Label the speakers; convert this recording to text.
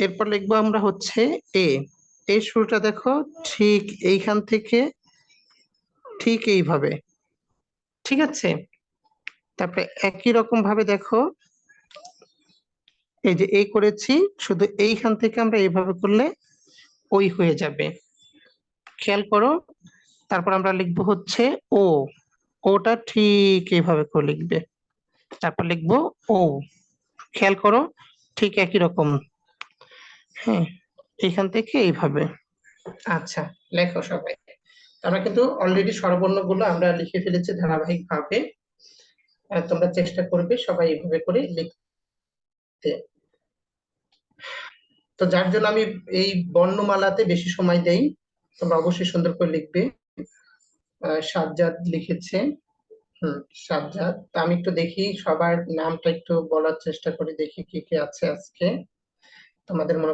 Speaker 1: এরপর লিখব আমরা হচ্ছে এ এই শুরুটা দেখো, ঠিক এইখান থেকে ঠিক এইভাবে। ঠিক আছে? তারপরে একই রকম ভাবে দেখো, এই যে এই করেছি, শুধু এইখান থেকে আমরা এইভাবে করলে ওই হয়ে যাবে। খেয়াল করো, তারপর আমরা লিখব হচ্ছে ও ওটা ঠিক এইভাবে করে লিখবে। তারপর লিখব ও খেয়াল করো, ঠিক একই রকম। হ্যাঁ এখান থেকে এইভাবে। আচ্ছা লেখো সবাই। আমরা কিন্তু অলরেডি স্বরবর্ণগুলো আমরা লিখে ফেলেছি ধারাবাহিক ভাবে তোমরা চেষ্টা করবে সবাই এইভাবে করে লিখতে। তো যার জন্য আমি এই বর্ণমালাতে বেশি সময় দেই তোমরা অবশ্যই সুন্দর করে লিখবে। সাজ্জাদ লিখেছে। হুম সাজ্জাদ। আমি একটু দেখি সবার নামটা একটু বলার চেষ্টা করি দেখি কি কি আছে আজকে। তোমাদের মনে